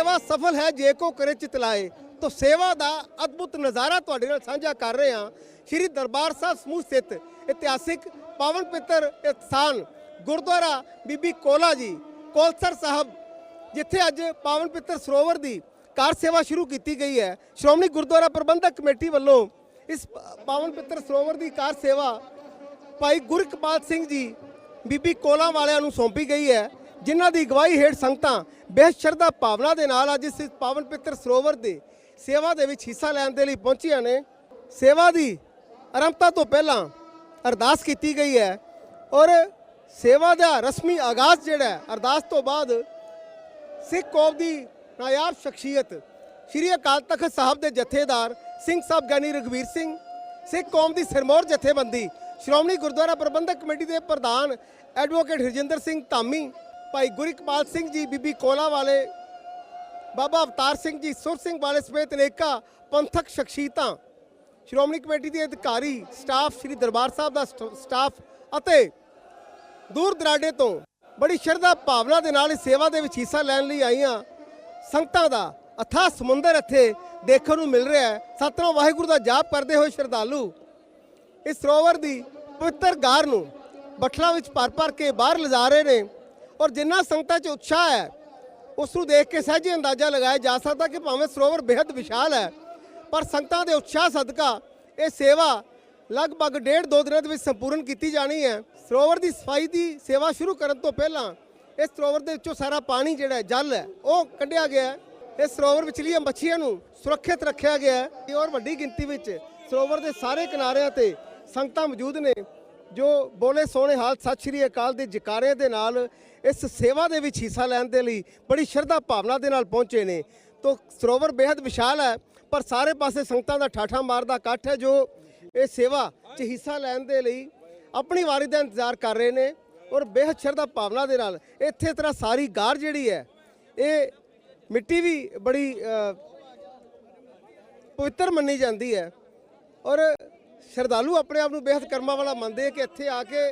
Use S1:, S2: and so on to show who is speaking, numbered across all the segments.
S1: ਸੇਵਾ ਸਫਲ ਹੈ, ਜੇ ਕੋ ਕਰੇ ਚਿਤਲਾਏ ਤੋ ਸੇਵਾ ਦਾ ਅਦਭੁਤ ਨਜ਼ਾਰਾ ਤੁਹਾਡੇ ਨਾਲ ਸਾਂਝਾ ਕਰ ਰਹੇ ਹਾਂ। ਸ਼੍ਰੀ ਦਰਬਾਰ ਸਾਹਿਬ ਸਮੂਹ ਸਥਿਤ ਇਤਿਹਾਸਿਕ ਪਾਵਨ ਪਿੱਤਰ ਸਥਾਨ ਗੁਰਦੁਆਰਾ ਬੀਬੀ ਕੋਲਾ ਜੀ, ਕੋਲਸਰ ਸਾਹਿਬ, ਜਿੱਥੇ ਅੱਜ ਪਾਵਨ ਪਿੱਤਰ ਸਰੋਵਰ ਦੀ ਕਾਰ ਸੇਵਾ ਸ਼ੁਰੂ ਕੀਤੀ ਗਈ ਹੈ। ਸ਼੍ਰੋਮਣੀ ਗੁਰਦੁਆਰਾ ਪ੍ਰਬੰਧਕ ਕਮੇਟੀ ਵੱਲੋਂ ਇਸ ਪਾਵਨ ਪਿੱਤਰ ਸਰੋਵਰ ਦੀ ਕਾਰ ਸੇਵਾ ਭਾਈ ਗੁਰਕਪਾਲ ਸਿੰਘ ਜੀ, ਬੀਬੀ ਕੋਲਾ ਵਾਲਿਆਂ ਨੂੰ ਸੌਂਪੀ ਗਈ ਹੈ। ਜਿਨ੍ਹਾਂ ਦੀ ਅਗਵਾਈ ਹੇਠ ਸੰਗਤਾਂ ਬੇਹਦ ਸ਼ਰਧਾ ਭਾਵਨਾ ਦੇ ਨਾਲ ਅੱਜ ਇਸ ਪਾਵਨ ਪਿੱਤਰ ਸਰੋਵਰ ਦੇ ਸੇਵਾ ਦੇ ਵਿੱਚ ਹਿੱਸਾ ਲੈਣ ਦੇ ਲਈ ਪਹੁੰਚੀਆਂ ਨੇ। ਸੇਵਾ ਦੀ ਆਰੰਭਤਾ ਤੋਂ ਪਹਿਲਾਂ ਅਰਦਾਸ ਕੀਤੀ ਗਈ ਹੈ ਔਰ ਸੇਵਾ ਦਾ ਰਸਮੀ ਆਗਾਜ਼ ਜਿਹੜਾ ਅਰਦਾਸ ਤੋਂ ਬਾਅਦ ਸਿੱਖ ਕੌਮ ਦੀ ਨਾਯਾਬ ਸ਼ਖਸੀਅਤ ਸ਼੍ਰੀ ਅਕਾਲ ਤਖਤ ਸਾਹਿਬ ਦੇ ਜਥੇਦਾਰ ਸਿੰਘ ਸਾਹਿਬ ਗਿਆਨੀ ਰਘਵੀਰ ਸਿੰਘ, ਸਿੱਖ ਕੌਮ ਦੀ ਸਿਰਮੌਰ ਜਥੇਬੰਦੀ, ਸ਼੍ਰੋਮਣੀ ਗੁਰਦੁਆਰਾ ਪ੍ਰਬੰਧਕ ਕਮੇਟੀ ਦੇ ਪ੍ਰਧਾਨ ਐਡਵੋਕੇਟ ਹਰਜਿੰਦਰ ਸਿੰਘ ਧਾਮੀ ਭਾਈ ਗੁਰਿਕਪਾਲ ਸਿੰਘ ਜੀ, ਬੀਬੀ ਕੋਲਾ ਵਾਲੇ, ਬਾਬਾ ਅਵਤਾਰ ਸਿੰਘ ਜੀ, ਸੁਰ ਸਿੰਘ ਵਾਲੇ ਸਮੇਤ ਅਨੇਕਾਂ ਪੰਥਕ ਸ਼ਖਸੀਅਤਾਂ, ਸ਼੍ਰੋਮਣੀ ਕਮੇਟੀ ਦੇ ਅਧਿਕਾਰੀ, ਸਟਾਫ ਸ੍ਰੀ ਦਰਬਾਰ ਸਾਹਿਬ ਦਾ ਸਟ- ਸਟਾਫ ਅਤੇ ਦੂਰ ਦਰਾਡੇ ਤੋਂ ਬੜੀ ਸ਼ਰਧਾ ਭਾਵਨਾ ਦੇ ਨਾਲ ਇਸ ਸੇਵਾ ਦੇ ਵਿੱਚ ਹਿੱਸਾ ਲੈਣ ਲਈ ਆਈਆਂ ਸੰਗਤਾਂ ਦਾ ਅਥਾ ਸਮੁੰਦਰ ਇੱਥੇ ਦੇਖਣ ਨੂੰ ਮਿਲ ਰਿਹਾ ਹੈ। ਸਤਨਾਮ ਵਾਹਿਗੁਰੂ ਦਾ ਜਾਪ ਕਰਦੇ ਹੋਏ ਸ਼ਰਧਾਲੂ ਇਸ ਸਰੋਵਰ ਦੀ ਪਵਿੱਤਰ ਗਾਰ ਨੂੰ ਬਠਲਾ ਵਿੱਚ ਭਰ ਭਰ ਕੇ ਬਾਹਰ ਲਿਜਾ ਰਹੇ ਨੇ। ਔਰ ਜਿੰਨਾ ਸੰਗਤਾਂ 'ਚ ਉਤਸ਼ਾਹ ਹੈ, ਉਸ ਨੂੰ ਦੇਖ ਕੇ ਸਹਿਜੇ ਅੰਦਾਜ਼ਾ ਲਗਾਇਆ ਜਾ ਸਕਦਾ ਕਿ ਭਾਵੇਂ ਸਰੋਵਰ ਬੇहद ਵਿਸ਼ਾਲ ਹੈ, ਪਰ ਸੰਗਤਾਂ ਦੇ ਉਤਸ਼ਾਹ ਸਦਕਾ ਇਹ ਸੇਵਾ ਲਗਭਗ ਡੇਢ ਦੋ ਦਿਨਾਂ ਦੇ ਵਿੱਚ ਸੰਪੂਰਨ ਕੀਤੀ ਜਾਣੀ ਹੈ। ਸਰੋਵਰ ਦੀ ਸਫ਼ਾਈ ਦੀ ਸੇਵਾ ਸ਼ੁਰੂ ਕਰਨ ਤੋਂ ਪਹਿਲਾਂ ਇਸ ਸਰੋਵਰ ਦੇ ਵਿੱਚੋਂ ਸਾਰਾ ਪਾਣੀ ਜਿਹੜਾ ਜਲ ਹੈ, ਉਹ ਕੱਢਿਆ ਗਿਆ ਹੈ। ਇਸ ਸਰੋਵਰ ਵਿਚਲੀਆਂ ਮੱਛੀਆਂ ਨੂੰ ਸੁਰੱਖਿਅਤ ਰੱਖਿਆ ਗਿਆ ਹੈ। ਔਰ ਵੱਡੀ ਗਿਣਤੀ ਵਿੱਚ ਸਰੋਵਰ ਦੇ ਸਾਰੇ ਕਿਨਾਰਿਆਂ ਤੇ ਸੰਗਤਾਂ ਮੌਜੂਦ ਨੇ, ਜੋ ਬੋਲੇ ਸੋਹਣੇ ਹਾਲ ਸਤਿ ਸ਼੍ਰੀ ਅਕਾਲ ਦੇ ਜਕਾਰੇ ਦੇ ਨਾਲ ਇਸ ਸੇਵਾ ਦੇ ਵਿੱਚ ਹਿੱਸਾ ਲੈਣ ਦੇ ਲਈ ਬੜੀ ਸ਼ਰਧਾ ਭਾਵਨਾ ਦੇ ਨਾਲ ਪਹੁੰਚੇ ਨੇ। ਤੋ ਸਰੋਵਰ ਬੇहद ਵਿਸ਼ਾਲ ਹੈ, ਪਰ ਸਾਰੇ ਪਾਸੇ ਸੰਗਤਾਂ ਦਾ ਠਾਠਾ ਮਾਰਦਾ ਇਕੱਠ ਹੈ ਜੋ ਇਹ ਸੇਵਾ 'ਚ ਹਿੱਸਾ ਲੈਣ ਦੇ ਲਈ ਆਪਣੀ ਵਾਰੀ ਦਾ ਇੰਤਜ਼ਾਰ ਕਰ ਰਹੇ ਨੇ ਔਰ ਬੇहद ਸ਼ਰਧਾ ਭਾਵਨਾ ਦੇ ਨਾਲ ਇੱਥੇ ਤਰ੍ਹਾਂ ਸਾਰੀ ਗਾਰ ਜਿਹੜੀ ਹੈ, ਇਹ ਮਿੱਟੀ ਵੀ ਬੜੀ ਪਵਿੱਤਰ ਮੰਨੀ ਜਾਂਦੀ ਹੈ ਔਰ ਸ਼ਰਧਾਲੂ ਆਪਣੇ ਆਪ ਨੂੰ ਬੇहद ਕਰਮਾ ਵਾਲਾ ਮੰਨਦੇ ਕਿ ਇੱਥੇ ਆ ਕੇ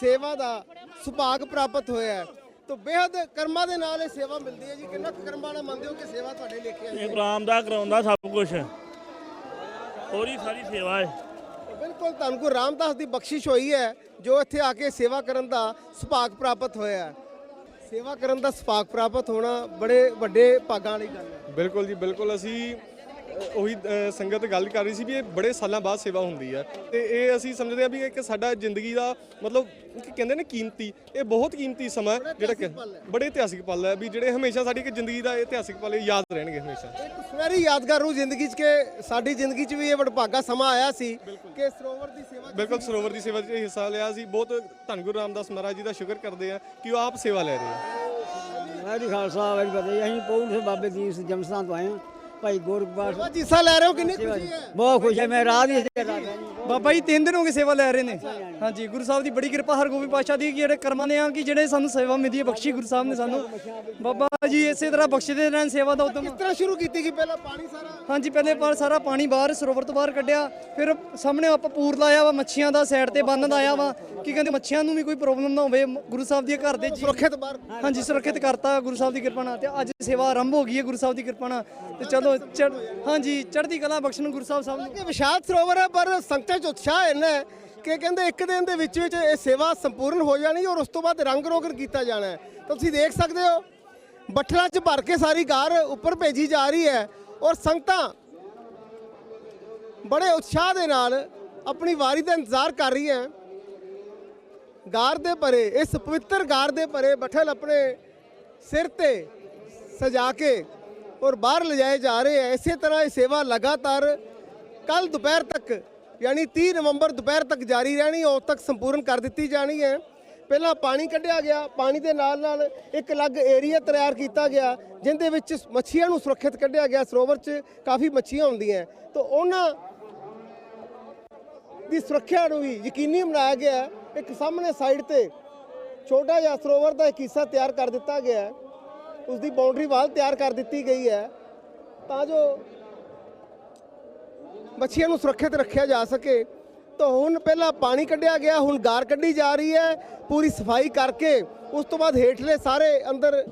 S1: ਸੇਵਾ ਦਾ ਸੁਭਾਗ ਪ੍ਰਾਪਤ ਹੋਇਆ ਹੈ। ਤੋ ਬੇहद ਕਰਮਾਂ ਦੇ ਨਾਲ ਇਹ ਸੇਵਾ ਮਿਲਦੀ ਹੈ ਜੀ। ਕਿੰਨਾ ਕੁ ਕਰਮਾਂ ਵਾਲਾ ਮੰਨਦੇ ਹੋ ਕਿ ਸੇਵਾ ਤੁਹਾਡੇ ਲੇਖੇ ਆਈ
S2: ਇਹ ਗੁਲਾਮ ਦਾ ਕਰਾਉਂਦਾ ਸਭ ਕੁਝ ਉਹਦੀ ਸਾਰੀ ਸੇਵਾ ਹੈ।
S1: ਬਿਲਕੁਲ ਤੁਹਾਨੂੰ ਗੁਰੂ ਰਾਮਦਾਸ ਦੀ ਬਖਸ਼ਿਸ਼ ਹੋਈ ਹੈ ਜੋ ਇੱਥੇ ਆ ਕੇ ਸੇਵਾ ਕਰਨ ਦਾ ਸੁਭਾਗ ਪ੍ਰਾਪਤ ਹੋਇਆ ਹੈ। ਸੇਵਾ ਕਰਨ ਦਾ ਸੁਭਾਗ ਪ੍ਰਾਪਤ ਹੋਣਾ ਬੜੇ ਵੱਡੇ ਭਾਗਾਂ ਵਾਲੀ ਗੱਲ ਹੈ।
S3: ਬਿਲਕੁਲ ਜੀ ਬਿਲਕੁਲ। ਅਸੀਂ ਉਹੀ ਸੰਗਤ ਗੱਲ ਕਰ ਰਹੀ ਸੀ ਵੀ ਇਹ ਬੜੇ ਸਾਲਾਂ ਬਾਅਦ ਸੇਵਾ ਹੁੰਦੀ ਹੈ। ਤੇ ਇਹ ਅਸੀਂ ਸਮਝਦੇ ਆ ਵੀ ਇੱਕ ਸਾਡਾ ਜ਼ਿੰਦਗੀ ਦਾ ਮਤਲਬ ਕੀ ਕਹਿੰਦੇ ਨੇ ਕੀਮਤੀ ਇਹ ਬਹੁਤ ਕੀਮਤੀ ਸਮਾਂ ਜਿਹੜਾ ਕਿ ਬੜੇ ਇਤਿਹਾਸਿਕ ਪਲ ਹੈ। ਵੀ ਜਿਹੜੇ ਹਮੇਸ਼ਾ ਸਾਡੀ ਇੱਕ ਜ਼ਿੰਦਗੀ ਦਾ ਇਤਿਹਾਸਿਕ ਪਲ ਯਾਦ ਰਹਿਣਗੇ ਹਮੇਸ਼ਾ।
S1: ਇੱਕ ਸੁਨਹਿਰੀ ਯਾਦਗਾਰ ਰੂ ਜ਼ਿੰਦਗੀ 'ਚ ਕਿ ਸਾਡੀ ਜ਼ਿੰਦਗੀ 'ਚ ਵੀ ਇਹ ਵਡਭਾਗਾ ਸਮਾਂ ਆਇਆ ਸੀ ਕਿ ਸਰੋਵਰ ਦੀ ਸੇਵਾ
S3: ਬਿਲਕੁਲ ਸਰੋਵਰ ਦੀ ਸੇਵਾ 'ਚ ਹਿੱਸਾ ਲਿਆ ਸੀ। ਬਹੁਤ ਧੰਨ ਗੁਰੂ ਰਾਮਦਾਸ ਮਹਾਰਾਜ ਜੀ ਦਾ ਸ਼ੁਕਰ ਕਰਦੇ ਆ ਕਿ ਉਹ ਆਪ ਸੇਵਾ ਲੈ ਰਹੇ ਆ।
S4: ਵਾਹਿਗੁਰੂ ਖਾਲਸਾ ਵਾਹਿਗੁਰੂ ਫਤਿਹ। ਅਸੀਂ ਸੇ ਬਾਬੇ ਦੀ ਜਮਸਤਾਨ ਤੋਂ ਆਏ ਹਾਂ। ਭਾਈ ਗੋਰਖਬਾਸ
S1: ਸੇਵਾ 'ਚ ਹਿੱਸਾ ਲੈ ਰਹੇ ਹੋ ਕਿੰਨੀ ਖੁਸ਼ੀ ਹੈ।
S4: ਬਹੁਤ ਖੁਸ਼ ਹੈ ਮੈਂ ਰਾਤ ਹੀ ਇੱਥੇ ਰਾਤ ਹੈ
S5: ਬਾਬਾ ਜੀ ਤਿੰਨ ਦਿਨ ਹੋ ਗਏ ਸੇਵਾ ਲੈ ਰਹੇ ਨੇ। ਹਾਂਜੀ ਗੁਰੂ ਸਾਹਿਬ ਦੀ ਬੜੀ ਕਿਰਪਾ ਹਰਗੋਬਿੰਦ ਪਾਤਸ਼ਾਹ ਦੀ ਜਿਹੜੇ ਕਰਮਾਂ ਨੇ ਆ ਕਿ ਜਿਹੜੇ ਸਾਨੂੰ ਸੇਵਾ ਮਿਲਦੀ ਹੈ ਬਖਸ਼ੀ ਗੁਰੂ ਸਾਹਿਬ ਨੇ ਸਾਨੂੰ। ਬਾਬਾ ਜੀ ਇਸੇ ਤਰ੍ਹਾਂ ਬਖਸ਼ਦੇ ਰਹਿਣ ਸੇਵਾ ਦਾ ਉਦਮ
S1: ਕਿਸ ਤਰ੍ਹਾਂ ਸ਼ੁਰੂ ਕੀਤੀ ਕਿ ਪਹਿਲਾਂ ਪਾਣੀ ਸਾਰਾ?
S5: ਹਾਂਜੀ ਪਹਿਲੇ ਪਾਰ ਸਾਰਾ ਪਾਣੀ ਬਾਹਰ ਸਰੋਵਰ ਤੋਂ ਬਾਹਰ ਕੱਢਿਆ। ਫਿਰ ਸਾਹਮਣੇ ਆਪਾਂ ਪੂਰ ਲਾਇਆ ਵਾ ਮੱਛੀਆਂ ਦਾ ਸਾਈਡ ਤੇ ਬੰਨ ਲਾਇਆ ਵਾ। ਕੀ ਕਹਿੰਦੇ ਮੱਛੀਆਂ ਨੂੰ ਵੀ ਕੋਈ ਪ੍ਰੋਬਲਮ ਨਾ ਹੋਵੇ ਗੁਰੂ ਸਾਹਿਬ ਦੇ ਘਰ ਦੇ ਜੀ
S1: ਸੁਰੱਖਿਅਤ ਬਾਹਰ।
S5: ਹਾਂਜੀ ਸੁਰੱਖਿਅਤ ਕਰਤਾ ਗੁਰੂ ਸਾਹਿਬ ਦੀ ਕਿਰਪਾ ਨਾਲ। ਤੇ ਅੱਜ ਸੇਵਾ ਆਰੰਭ ਹੋ ਗਈ ਹੈ ਗੁਰੂ ਸਾਹਿਬ ਦੀ ਕਿਰਪਾ ਨਾਲ। ਤੇ ਚਲੋ ਹਾਂਜੀ ਚੜ੍ਹਦੀ ਕਲਾ ਬਖਸ਼ਣ ਗੁਰੂ ਸਾਹਿਬ ਨੂੰ।
S1: ਕਿ ਵਿਸ਼ਾਲ ਸਰੋਵਰ ਹੈ ਪਰ ਸੰਗਤਾਂ 'ਚ ਉਤਸ਼ਾਹ ਇੰਨਾ ਹੈ ਕਿ ਕਹਿੰਦੇ ਇੱਕ ਦਿਨ ਦੇ ਵਿੱਚ ਵਿੱਚ ਇਹ ਸੇਵਾ ਸੰਪੂਰਨ ਹੋ ਜਾਣੀ ਔਰ ਉਸ ਤੋਂ ਬਾਅਦ ਰੰਗ ਰੋਗਨ ਕੀਤਾ ਜਾਣਾ ਹੈ। ਤਾਂ ਤੁਸੀਂ ਦੇਖ ਸਕਦੇ ਹੋ, ਬੱਠਲਾਂ 'ਚ ਭਰ ਕੇ ਸਾਰੀ ਗਾਰ ਉੱਪਰ ਭੇਜੀ ਜਾ ਰਹੀ ਹੈ ਔਰ ਸੰਗਤਾਂ ਬੜੇ ਉਤਸ਼ਾਹ ਦੇ ਨਾਲ ਆਪਣੀ ਵਾਰੀ ਦਾ ਇੰਤਜ਼ਾਰ ਕਰ ਰਹੀ ਹੈ। ਗਾਰ ਦੇ ਪਰੇ ਇਸ ਪਵਿੱਤਰ ਗਾਰ ਦੇ ਪਰੇ ਬੱਠਲ ਆਪਣੇ ਸਿਰ ਤੇ ਸਜਾ ਕੇ ਔਰ ਬਾਹਰ ਲਿਜਾਏ ਜਾ ਰਹੇ ਹੈ। ਇਸੇ ਤਰ੍ਹਾਂ ਇਹ ਸੇਵਾ ਲਗਾਤਾਰ ਕੱਲ ਦੁਪਹਿਰ ਤੱਕ ਯਾਨੀ 30 ਨਵੰਬਰ ਦੁਪਹਿਰ ਤੱਕ ਜਾਰੀ ਰਹਿਣੀ, ਉਸ ਤੱਕ ਸੰਪੂਰਨ ਕਰ ਦਿੱਤੀ ਜਾਣੀ ਹੈ। ਪਹਿਲਾਂ ਪਾਣੀ ਕੱਢਿਆ ਗਿਆ, ਪਾਣੀ ਦੇ ਨਾਲ ਨਾਲ ਇੱਕ ਅਲੱਗ ਏਰੀਆ ਤਿਆਰ ਕੀਤਾ ਗਿਆ, ਜਿੰਦੇ ਵਿੱਚ ਮੱਛੀਆਂ ਨੂੰ ਸੁਰੱਖਿਅਤ ਕੱਢਿਆ ਗਿਆ। ਸਰੋਵਰ 'ਚ ਕਾਫੀ ਮੱਛੀਆਂ ਹੁੰਦੀਆਂ। ਤਾਂ ਉਹਨਾਂ ਦੀ ਸੁਰੱਖਿਆ ਨੂੰ ਵੀ ਯਕੀਨੀ ਬਣਾਇਆ ਗਿਆ। ਇੱਕ ਸਾਹਮਣੇ ਸਾਈਡ ਤੇ ਛੋਟਾ ਜਿਹਾ ਸਰੋਵਰ ਦਾ ਇੱਕ ਹਿੱਸਾ ਤਿਆਰ ਕਰ ਦਿੱਤਾ ਗਿਆ। ਹੈ ਉਸ ਦੀ ਬਾਉਂਡਰੀ ਵਾਲ ਤਿਆਰ ਕਰ ਦਿੱਤੀ ਗਈ ਹੈ। ਤਾਂ ਜੋ ਮੱਛੀਆਂ ਨੂੰ ਸੁਰੱਖਿਅਤ ਰੱਖਿਆ ਜਾ ਸਕੇ। ਤਾਂ ਹੁਣ ਪਹਿਲਾਂ ਪਾਣੀ ਕੱਢਿਆ ਗਿਆ, ਹੁਣ ਗਾਰ ਕੱਢੀ ਜਾ ਰਹੀ ਹੈ, ਪੂਰੀ ਸਫ਼ਾਈ ਕਰਕੇ। ਉਸ ਤੋਂ ਬਾਅਦ ਹੇਠਲੇ ਸਾਰੇ ਅੰਦਰ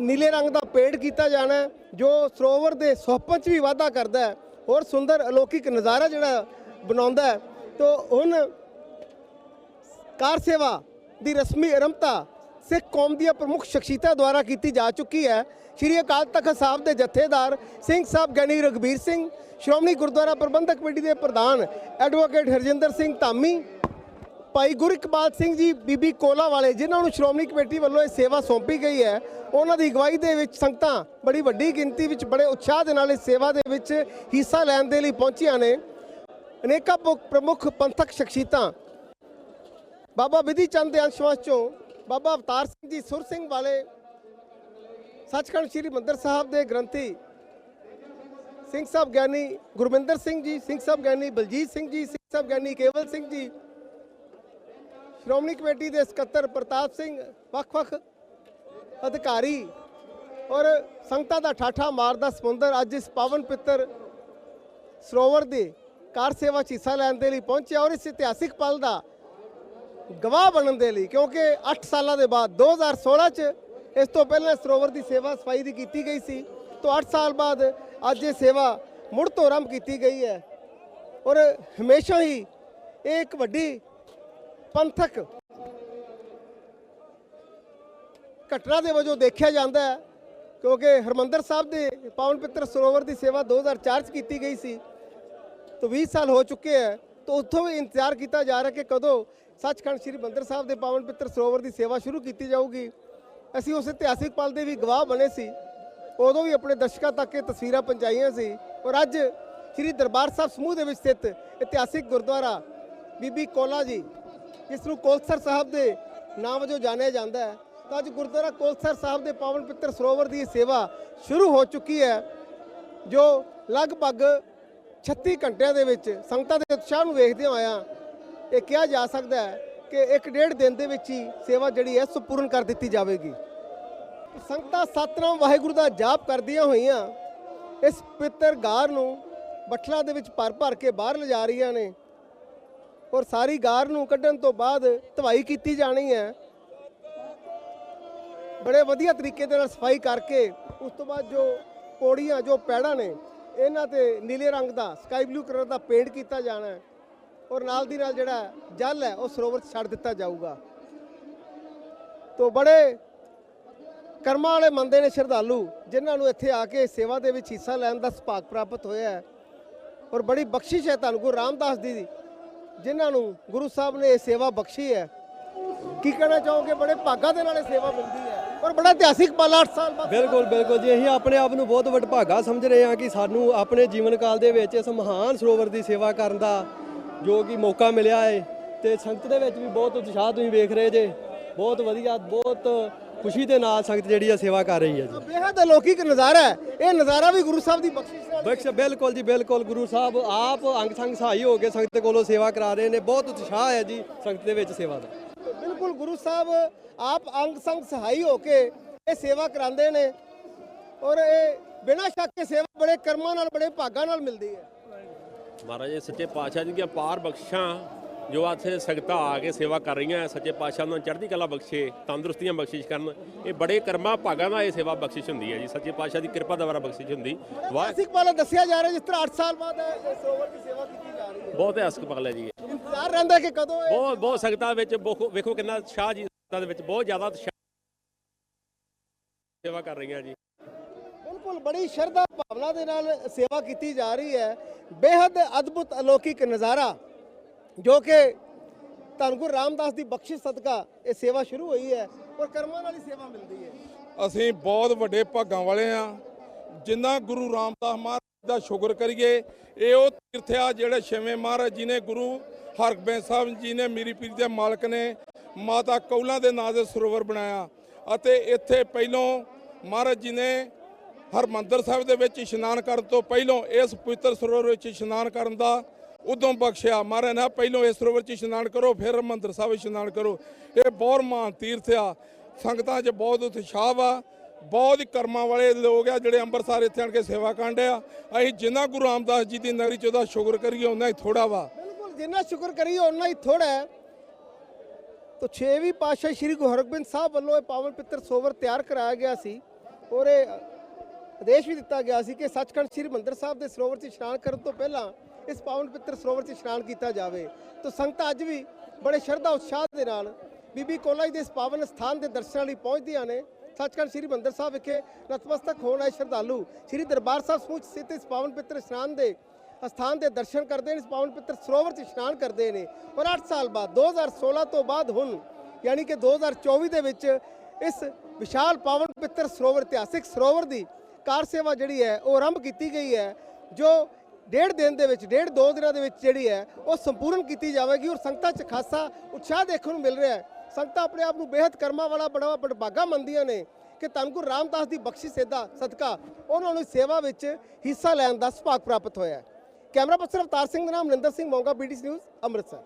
S1: ਨੀਲੇ ਰੰਗ ਦਾ ਪੇਂਟ ਕੀਤਾ ਜਾਣਾ ਜੋ ਸਰੋਵਰ ਦੇ ਸੁਹੱਪਣ 'ਚ ਵੀ ਵਾਧਾ ਕਰਦਾ ਹੈ। ਹੋਰ ਸੁੰਦਰ ਅਲੌਕਿਕ ਨਜ਼ਾਰਾ ਜਿਹੜਾ ਬਣਾਉਂਦਾ ਹੈ। ਤੋ ਹੁਣ ਕਾਰ ਸੇਵਾ ਦੀ ਰਸਮੀ ਆਰੰਭਤਾ ਸਿੱਖ ਕੌਮ ਦੀਆਂ ਪ੍ਰਮੁੱਖ ਸ਼ਖਸੀਅਤਾਂ ਦੁਆਰਾ ਕੀਤੀ ਜਾ ਚੁੱਕੀ ਹੈ। ਸ਼੍ਰੀ ਅਕਾਲ ਤਖਤ ਸਾਹਿਬ ਦੇ ਜਥੇਦਾਰ ਸਿੰਘ ਸਾਹਿਬ ਗਿਆਨੀ ਰਗਬੀਰ ਸਿੰਘ, ਸ਼੍ਰੋਮਣੀ ਗੁਰਦੁਆਰਾ ਪ੍ਰਬੰਧਕ ਕਮੇਟੀ ਦੇ ਪ੍ਰਧਾਨ ਐਡਵੋਕੇਟ ਹਰਜਿੰਦਰ ਸਿੰਘ ਧਾਮੀ, ਭਾਈ ਗੁਰਇਕਬਾਲ ਸਿੰਘ ਜੀ, ਬੀਬੀ ਕੋਲਾ ਵਾਲੇ, ਜਿਨ੍ਹਾਂ ਨੂੰ ਸ਼੍ਰੋਮਣੀ ਕਮੇਟੀ ਵੱਲੋਂ ਇਹ ਸੇਵਾ ਸੌਂਪੀ ਗਈ ਹੈ। ਉਹਨਾਂ ਦੀ ਅਗਵਾਈ ਦੇ ਵਿੱਚ ਸੰਗਤਾਂ ਬੜੀ ਵੱਡੀ ਗਿਣਤੀ ਵਿੱਚ ਬੜੇ ਉਤਸ਼ਾਹ ਦੇ ਨਾਲ ਇਸ ਸੇਵਾ ਦੇ ਵਿੱਚ ਹਿੱਸਾ ਲੈਣ ਦੇ ਲਈ ਪਹੁੰਚੀਆਂ ਨੇ। ਅਨੇਕਾਂ ਪੁ- ਪ੍ਰਮੁੱਖ ਪੰਥਕ ਸ਼ਖਸੀਅਤਾਂ। ਬਾਬਾ ਵਿਧੀ ਚੰਦ ਦੇ ਅੰਸ਼ਵਾਸ ਚੋਂ ਬਾਬਾ ਅਵਤਾਰ ਸਿੰਘ ਜੀ ਸੁਰ ਸਿੰਘ ਵਾਲੇ ਸੱਚਖੰਡ ਸ੍ਰੀ ਮੰਦਰ ਸਾਹਿਬ ਦੇ ਗ੍ਰੰਥੀ ਸਿੰਘ ਸਾਹਿਬ ਗਿਆਨੀ ਗੁਰਮਿੰਦਰ ਸਿੰਘ ਜੀ, ਸਿੰਘ ਸਾਹਿਬ ਗਿਆਨੀ ਬਲਜੀਤ ਸਿੰਘ ਜੀ, ਸਿੰਘ ਸਾਹਿਬ ਗਿਆਨੀ ਕੇਵਲ ਸਿੰਘ ਜੀ, ਸ਼੍ਰੋਮਣੀ ਕਮੇਟੀ ਦੇ ਸਕੱਤਰ ਪ੍ਰਤਾਪ ਸਿੰਘ, ਵੱਖ-ਵੱਖ ਅਧਿਕਾਰੀ ਔਰ ਸੰਗਤਾਂ ਦਾ ਠਾਠਾ ਮਾਰਦਾ ਸਮੁੰਦਰ ਅੱਜ ਇਸ ਪਾਵਨ ਪਿੱਤਰ ਸਰੋਵਰ ਦੇ ਕਾਰ ਸੇਵਾ 'ਚ ਹਿੱਸਾ ਲੈਣ ਦੇ ਲਈ ਪਹੁੰਚਿਆ ਔਰ ਇਸ ਇਤਿਹਾਸਿਕ ਪਲ ਦਾ ਗਵਾਹ ਬਣਨ ਦੇ ਲਈ, ਕਿਉਂਕਿ 8 ਸਾਲਾਂ ਦੇ ਬਾਅਦ 2016 ਚ ਇਸ ਤੋਂ ਪਹਿਲਾਂ ਸਰੋਵਰ ਦੀ ਸੇਵਾ ਸਫ਼ਾਈ ਦੀ ਕੀਤੀ ਗਈ ਸੀ। ਤੋਂ 8 ਸਾਲ ਬਾਅਦ ਅੱਜ ਇਹ ਸੇਵਾ ਮੁੜ ਤੋਂ ਆਰੰਭ ਕੀਤੀ ਗਈ ਹੈ। ਔਰ ਹਮੇਸ਼ਾ ਹੀ ਇਹ ਇੱਕ ਵੱਡੀ ਪੰਥਕ ਘਟਨਾ ਦੇ ਵਜੋਂ ਦੇਖਿਆ ਜਾਂਦਾ ਹੈ, ਕਿਉਂਕਿ ਹਰਮੰਦਰ ਸਾਹਿਬ ਦੇ ਪਾਵਨ ਪਿੱਤਰ ਸਰੋਵਰ ਦੀ ਸੇਵਾ 2004 ਚ ਕੀਤੀ ਗਈ ਸੀ। ਤੋਂ 20 ਸਾਲ ਹੋ ਚੁੱਕੇ ਹੈ। ਤਾਂ ਉੱਥੋਂ ਵੀ ਇੰਤਜ਼ਾਰ ਕੀਤਾ ਜਾ ਰਿਹਾ ਕਿ ਕਦੋਂ ਸੱਚਖੰਡ ਸ੍ਰੀ ਮੰਦਰ ਸਾਹਿਬ ਦੇ ਪਾਵਨ ਪਿੱਤਰ ਸਰੋਵਰ ਦੀ ਸੇਵਾ ਸ਼ੁਰੂ ਕੀਤੀ ਜਾਊਗੀ। ਅਸੀਂ ਉਸ ਇਤਿਹਾਸਿਕ ਪਲ ਦੇ ਵੀ ਗਵਾਹ ਬਣੇ ਸੀ। ਉਦੋਂ ਵੀ ਆਪਣੇ ਦਰਸ਼ਕਾਂ ਤੱਕ ਇਹ ਤਸਵੀਰਾਂ ਪਹੁੰਚਾਈਆਂ ਸੀ ਔਰ ਅੱਜ ਸ੍ਰੀ ਦਰਬਾਰ ਸਾਹਿਬ ਸਮੂਹ ਦੇ ਵਿੱਚ ਸਥਿਤ ਇਤਿਹਾਸਿਕ ਗੁਰਦੁਆਰਾ ਬੀਬੀ ਕੋਲਾ ਜੀ, ਜਿਸ ਨੂੰ ਕੋਲਸਰ ਸਾਹਿਬ ਦੇ ਨਾਮ ਵਜੋਂ ਜਾਣਿਆ ਜਾਂਦਾ ਹੈ। ਤਾਂ ਅੱਜ ਗੁਰਦੁਆਰਾ ਕੋਲਸਰ ਸਾਹਿਬ ਦੇ ਪਾਵਨ ਪਿੱਤਰ ਸਰੋਵਰ ਦੀ ਇਹ ਸੇਵਾ ਸ਼ੁਰੂ ਹੋ ਚੁੱਕੀ ਹੈ, ਜੋ ਲਗਭਗ 36 ਘੰਟਿਆਂ ਦੇ ਵਿੱਚ ਸੰਗਤਾਂ ਦੇ ਉਤਸ਼ਾਹ ਨੂੰ ਵੇਖਦੇ ਹੋਇਆ ਇਹ ਕਿਹਾ ਜਾ ਸਕਦਾ ਹੈ ਕਿ ਇੱਕ ਡੇਢ ਦਿਨ ਦੇ ਵਿੱਚ ਹੀ ਸੇਵਾ ਜਿਹੜੀ ਹੈ ਸੰਪੂਰਨ ਕਰ ਦਿੱਤੀ ਜਾਵੇਗੀ। ਸੰਗਤਾਂ ਸਤਨਾਮ ਵਾਹਿਗੁਰੂ ਦਾ ਜਾਪ ਕਰਦੀਆਂ ਹੋਈਆਂ ਇਸ ਪਵਿੱਤਰ ਗਾਰ ਨੂੰ ਬੱਠਲਾ ਦੇ ਵਿੱਚ ਭਰ ਭਰ ਕੇ ਬਾਹਰ ਲਿਜਾ ਰਹੀਆਂ ਨੇ ਔਰ ਸਾਰੀ ਗਾਰ ਨੂੰ ਕੱਢਣ ਤੋਂ ਬਾਅਦ ਧਵਾਈ ਕੀਤੀ ਜਾਣੀ ਹੈ। ਬੜੇ ਵਧੀਆ ਤਰੀਕੇ ਦੇ ਨਾਲ ਸਫ਼ਾਈ ਕਰਕੇ ਉਸ ਤੋਂ ਬਾਅਦ ਜੋ ਪੌੜੀਆਂ, ਜੋ ਪੈੜਾਂ ਨੇ ਇਹਨਾਂ ਤੇ ਨੀਲੇ ਰੰਗ ਦਾ ਸਕਾਈ ਬਲੂ ਕਲਰ ਦਾ ਪੇਂਟ ਕੀਤਾ ਜਾਣਾ ਹੈ ਔਰ ਨਾਲ ਦੀ ਨਾਲ ਜਿਹੜਾ ਜਲ ਹੈ, ਉਹ ਸਰੋਵਰ ਛੱਡ ਦਿੱਤਾ ਜਾਊਗਾ। ਤੋਂ ਬੜੇ ਕਰਮਾਂ ਵਾਲੇ ਮੰਦੇ ਨੇ ਸ਼ਰਧਾਲੂ, ਜਿਨ੍ਹਾਂ ਨੂੰ ਇੱਥੇ ਆ ਕੇ ਸੇਵਾ ਦੇ ਵਿੱਚ ਹਿੱਸਾ ਲੈਣ ਦਾ ਸੁਭਾਗ ਪ੍ਰਾਪਤ ਹੋਇਆ ਹੈ ਔਰ ਬੜੀ ਬਖਸ਼ਿਸ਼ ਹੈ ਤੁਹਾਨੂੰ, ਗੁਰੂ ਰਾਮਦਾਸ ਦੀ, ਜਿਨ੍ਹਾਂ ਨੂੰ ਗੁਰੂ ਸਾਹਿਬ ਨੇ ਇਹ ਸੇਵਾ ਬਖਸ਼ੀ ਹੈ। ਕੀ ਕਹਿਣਾ ਚਾਹੋਗੇ? ਬੜੇ ਭਾਗਾਂ ਦੇ ਨਾਲ ਇਹ ਸੇਵਾ ਮਿਲਦੀ ਔਰ ਬੜਾ ਇਤਿਹਾਸਿਕ ਪਲ 8 ਸਾਲ ਬਾਅਦ।
S6: ਬਿਲਕੁਲ ਬਿਲਕੁਲ ਜੀ ਅਸੀਂ ਆਪਣੇ ਆਪ ਨੂੰ ਬਹੁਤ ਵਡਭਾਗਾ ਸਮਝ ਰਹੇ ਹਾਂ ਕਿ ਸਾਨੂੰ ਆਪਣੇ ਜੀਵਨ ਕਾਲ ਦੇ ਵਿੱਚ ਇਸ ਮਹਾਨ ਸਰੋਵਰ ਦੀ ਸੇਵਾ ਕਰਨ ਦਾ ਜੋ ਕਿ ਮੌਕਾ ਮਿਲਿਆ ਹੈ ਤੇ ਸੰਗਤ ਦੇ ਵਿੱਚ ਵੀ ਬਹੁਤ ਉਤਸ਼ਾਹ ਤੁਸੀਂ ਵੇਖ ਰਹੇ ਜੇ। ਬਹੁਤ ਵਧੀਆ ਬਹੁਤ ਖੁਸ਼ੀ ਦੇ ਨਾਲ ਸੰਗਤ ਜਿਹੜੀ ਆ ਸੇਵਾ ਕਰ ਰਹੀ ਹੈ ਜੀ।
S1: ਬੇਹੱਦ ਅਲੌਕਿਕ ਨਜ਼ਾਰਾ ਹੈ। ਇਹ ਨਜ਼ਾਰਾ ਵੀ ਗੁਰੂ ਸਾਹਿਬ ਦੀ ਬਖਸ਼ਿਸ਼ ਨਾਲ
S6: ਬਖਸ਼ ਬਿਲਕੁਲ ਜੀ ਬਿਲਕੁਲ ਗੁਰੂ ਸਾਹਿਬ ਆਪ ਅੰਗ ਸੰਗ ਸਹਾਈ ਹੋ ਕੇ ਸੰਗਤ ਕੋਲੋਂ ਸੇਵਾ ਕਰਾ ਰਹੇ ਨੇ। ਬਹੁਤ ਉਤਸ਼ਾਹ ਹੈ ਜੀ ਸੰਗਤ ਦੇ ਵਿੱਚ ਸੇਵਾ ਦਾ।
S1: ਬਿਲਕੁਲ ਗੁਰੂ ਸਾਹਿਬ ਆਪ ਅੰਗ ਸੰਗ ਸਹਾਈ ਹੋ ਕੇ ਇਹ ਸੇਵਾ ਕਰਾਉਂਦੇ ਨੇ ਔਰ ਇਹ ਬਿਨਾਂ ਸ਼ੱਕ ਇਹ ਸੇਵਾ ਬੜੇ ਕਰਮਾਂ ਨਾਲ ਬੜੇ ਭਾਗਾਂ ਨਾਲ ਮਿਲਦੀ ਹੈ।
S7: ਮਹਾਰਾਜ ਸੱਚੇ ਪਾਤਸ਼ਾਹ ਜੀ ਦੀਆਂ ਪਾਰ ਬਖਸ਼ਾਂ ਜੋ ਇੱਥੇ ਸੰਗਤਾਂ ਆ ਕੇ ਸੇਵਾ ਕਰ ਰਹੀਆਂ ਸੱਚੇ ਪਾਤਸ਼ਾਹ ਨੂੰ ਚੜ੍ਹਦੀ ਕਲਾ ਬਖਸ਼ੇ ਤੰਦਰੁਸਤੀਆਂ ਬਖਸ਼ਿਸ਼ ਕਰਨ ਇਹ ਬੜੇ ਕਰਮਾਂ ਭਾਗਾਂ ਦਾ ਇਹ ਸੇਵਾ ਬਖਸ਼ਿਸ਼ ਹੁੰਦੀ ਹੈ ਜੀ। ਸੱਚੇ ਪਾਤਸ਼ਾਹ ਦੀ ਕਿਰਪਾ ਦੁਆਰਾ ਬਖਸ਼ਿਸ਼ ਹੁੰਦੀ। ਵਾਹ
S1: ਇਤਿਹਾਸਿਕ ਪਲ ਦੱਸਿਆ ਜਾ ਰਿਹਾ ਜਿਸ ਤਰ੍ਹਾਂ 8 ਸਾਲ ਬਾਅਦ ਇਹ ਸਰੋਵਰ ਦੀ ਸੇਵਾ ਕੀਤੀ ਜਾ ਰਹੀ ਹੈ।
S7: ਬਹੁਤ ਇਤਿਹਾਸਕ ਪਗਲ ਹੈ ਜੀ।
S1: ਇੰਤਜ਼ਾਰ ਰਹਿੰਦਾ ਕਿ ਕਦੋਂ ਇਹ
S7: ਬਹੁਤ ਬਹੁਤ ਸੰਗਤਾਂ ਵਿੱਚ ਵੇਖੋ ਵੇਖੋ ਕਿੰਨਾ ਉਤਸ਼ਾਹ ਜੀ ਸੰਗਤਾਂ ਦੇ ਵਿੱਚ ਬਹੁਤ ਜ਼ਿਆਦਾ ਉਤਸ਼ਾਹ ਸੇਵਾ ਕਰ ਰਹੀਆਂ ਜੀ।
S1: ਬਿਲਕੁਲ ਬੜੀ ਸ਼ਰਧਾ ਭਾਵਨਾ ਦੇ ਨਾਲ ਸੇਵਾ ਕੀਤੀ ਜਾ ਰਹੀ ਹੈ। ਬੇहद ਅਦਭੁਤ ਅਲੌਕਿਕ ਨਜ਼ਾਰਾ ਜੋ ਕਿ ਧੰਨ ਗੁਰੂ ਰਾਮਦਾਸ ਦੀ ਬਖਸ਼ਿਸ਼ ਸਦਕਾ ਇਹ ਸੇਵਾ ਸ਼ੁਰੂ ਹੋਈ ਹੈ ਔਰ ਕਰਮਾਂ ਨਾਲ ਹੀ ਸੇਵਾ ਮਿਲਦੀ ਹੈ।
S8: ਅਸੀਂ ਬਹੁਤ ਵੱਡੇ ਭਾਗਾਂ ਵਾਲੇ ਆ ਜਿੰਨਾ ਗੁਰੂ ਰਾਮਦਾਸ ਮਹਾਰਾਜ ਦਾ ਸ਼ੁਕਰ ਕਰੀਏ ਇਹ ਉਹ ਤੀਰਥ ਆ ਜਿਹੜੇ ਛੇਵੇਂ ਮਹਾਰਾਜ ਜੀ ਨੇ ਗੁਰੂ ਹਰਗੋਬਿੰਦ ਸਾਹਿਬ ਜੀ ਨੇ, ਮੀਰੀ ਪੀਰੀ ਦੇ ਮਾਲਕ ਨੇ ਮਾਤਾ ਕੌਲਾਂ ਦੇ ਨਾਂ ਦੇ ਸਰੋਵਰ ਬਣਾਇਆ ਅਤੇ ਇੱਥੇ ਪਹਿਲੋਂ ਮਹਾਰਾਜ ਜੀ ਨੇ ਹਰਮੰਦਰ ਸਾਹਿਬ ਦੇ ਵਿੱਚ ਇਸ਼ਨਾਨ ਕਰਨ ਤੋਂ ਪਹਿਲੋਂ ਇਸ ਪਵਿੱਤਰ ਸਰੋਵਰ ਵਿੱਚ ਇਸ਼ਨਾਨ ਕਰਨ ਦਾ ਉਦੋਂ ਬਖਸ਼ਿਆ। ਮਹਾਰਾਜ ਨੇ ਪਹਿਲੋਂ ਇਸ ਸਰੋਵਰ 'ਚ ਇਸ਼ਨਾਨ ਕਰੋ, ਫਿਰ ਹਰਮੰਦਰ ਸਾਹਿਬ ਇਸ਼ਨਾਨ ਕਰੋ। ਇਹ ਬਹੁਤ ਮਹਾਨ ਤੀਰਥ ਆ। ਸੰਗਤਾਂ 'ਚ ਬਹੁਤ ਉਤਸ਼ਾਹ ਵਾ। ਬਹੁਤ ਹੀ ਕਰਮਾਂ ਵਾਲੇ ਲੋਕ ਆ ਜਿਹੜੇ ਅੰਮ੍ਰਿਤਸਰ ਇੱਥੇ ਆਣ ਕੇ ਸੇਵਾ ਕਾਂਡੇ ਆ। ਅਸੀਂ ਜਿੰਨਾ ਗੁਰੂ ਰਾਮਦਾਸ ਜੀ ਦੀ ਨਗਰੀ 'ਚ ਉਹਦਾ ਸ਼ੁਕਰ ਕਰੀਏ ਉਹਨਾਂ ਹੀ ਥੋੜਾ ਵਾ।
S1: ਜਿੰਨਾ ਸ਼ੁਕਰ ਕਰੀਏ ਉਨਾ ਹੀ ਥੋੜਾ ਹੈ। ਤੋ 6ਵੀਂ ਪਾਤਸ਼ਾਹ ਸ੍ਰੀ ਗੁਰੂ ਹਰਗੋਬਿੰਦ ਸਾਹਿਬ ਵੱਲੋਂ ਇਹ ਪਾਵਨ ਪਿੱਤਰ ਸਰੋਵਰ ਤਿਆਰ ਕਰਾਇਆ ਗਿਆ ਸੀ ਔਰ ਇਹ ਆਦੇਸ਼ ਵੀ ਦਿੱਤਾ ਗਿਆ ਸੀ ਕਿ ਸੱਚਖੰਡ ਸ੍ਰੀ ਮੰਦਰ ਸਾਹਿਬ ਦੇ ਸਰੋਵਰ 'ਚ ਇਸ਼ਨਾਨ ਕਰਨ ਤੋਂ ਪਹਿਲਾਂ ਇਸ ਪਾਵਨ ਪਿੱਤਰ ਸਰੋਵਰ 'ਚ ਇਸ਼ਨਾਨ ਕੀਤਾ ਜਾਵੇ। ਤੋ ਸੰਗਤਾਂ ਅੱਜ ਵੀ ਬੜੇ ਸ਼ਰਧਾ ਉਤਸ਼ਾਹ ਦੇ ਨਾਲ ਬੀਬੀ ਕੋਲਾ ਜੀ ਦੇ ਇਸ ਪਾਵਨ ਸਥਾਨ ਦੇ ਦਰਸ਼ਨਾਂ ਲਈ ਪਹੁੰਚਦੀਆਂ ਨੇ। ਸੱਚਖੰਡ ਸ੍ਰੀ ਮੰਦਰ ਸਾਹਿਬ ਵਿਖੇ ਨਤਮਸਤਕ ਹੋਣ ਆਏ ਸ਼ਰਧਾਲੂ ਸ੍ਰੀ ਦਰਬਾਰ ਸਾਹਿਬ ਸਮੂਹ ਸਥਿਤ ਇਸ ਪਾਵਨ ਪਿੱਤਰ ਇਸ਼ਨਾਨ ਦੇ ਅਸਥਾਨ ਦੇ ਦਰਸ਼ਨ ਕਰਦੇ ਨੇ, ਇਸ ਪਾਵਨ ਪਿੱਤਰ ਸਰੋਵਰ 'ਚ ਇਸ਼ਨਾਨ ਕਰਦੇ ਨੇ। ਔਰ 8 ਸਾਲ ਬਾਅਦ 2016 ਤੋਂ ਬਾਅਦ ਹੁਣ, ਯਾਨੀ ਕਿ 2024 ਦੇ ਵਿੱਚ ਇਸ ਵਿਸ਼ਾਲ ਪਾਵਨ ਪਿੱਤਰ ਸਰੋਵਰ, ਇਤਿਹਾਸਿਕ ਸਰੋਵਰ ਦੀ ਕਾਰ ਸੇਵਾ ਜਿਹੜੀ ਹੈ, ਉਹ ਆਰੰਭ ਕੀਤੀ ਗਈ ਹੈ, ਜੋ ਡੇਢ ਦਿਨ ਦੇ ਵਿੱਚ, ਡੇਢ ਦੋ ਦਿਨਾਂ ਦੇ ਵਿੱਚ ਜਿਹੜੀ ਹੈ, ਉਹ ਸੰਪੂਰਨ ਕੀਤੀ ਜਾਵੇਗੀ ਔਰ ਸੰਗਤਾਂ 'ਚ ਖਾਸਾ ਉਤਸ਼ਾਹ ਦੇਖਣ ਨੂੰ ਮਿਲ ਰਿਹਾ ਹੈ। ਸੰਗਤਾਂ ਆਪਣੇ ਆਪ ਨੂੰ ਬੇਹੱਦ ਕਰਮਾਂ ਵਾਲਾ, ਬੜਾ ਬੜਭਾਗਾ ਮੰਨਦੀਆਂ ਨੇ ਕਿ ਧੰਨ ਗੁਰੂ ਰਾਮਦਾਸ ਦੀ ਬਖਸ਼ਿਸ਼ ਸੇਦਾ ਸਦਕਾ, ਉਹਨਾਂ ਨੂੰ ਸੇਵਾ ਵਿੱਚ ਹਿੱਸਾ ਲੈਣ ਦਾ ਸੁਭਾਗ ਪ੍ਰਾਪਤ ਹੋਇਆ ਹੈ। ਕੈਮਰਾ ਪਰਸਨ ਅਵਤਾਰ ਸਿੰਘ ਦਾ ਨਾਮ ਨਿੰਦਰ ਸਿੰਘ ਮੋਂਗਾ ਬੀਡੀਸੀ ਨਿਊਜ਼ ਅੰਮ੍ਰਿਤਸਰ।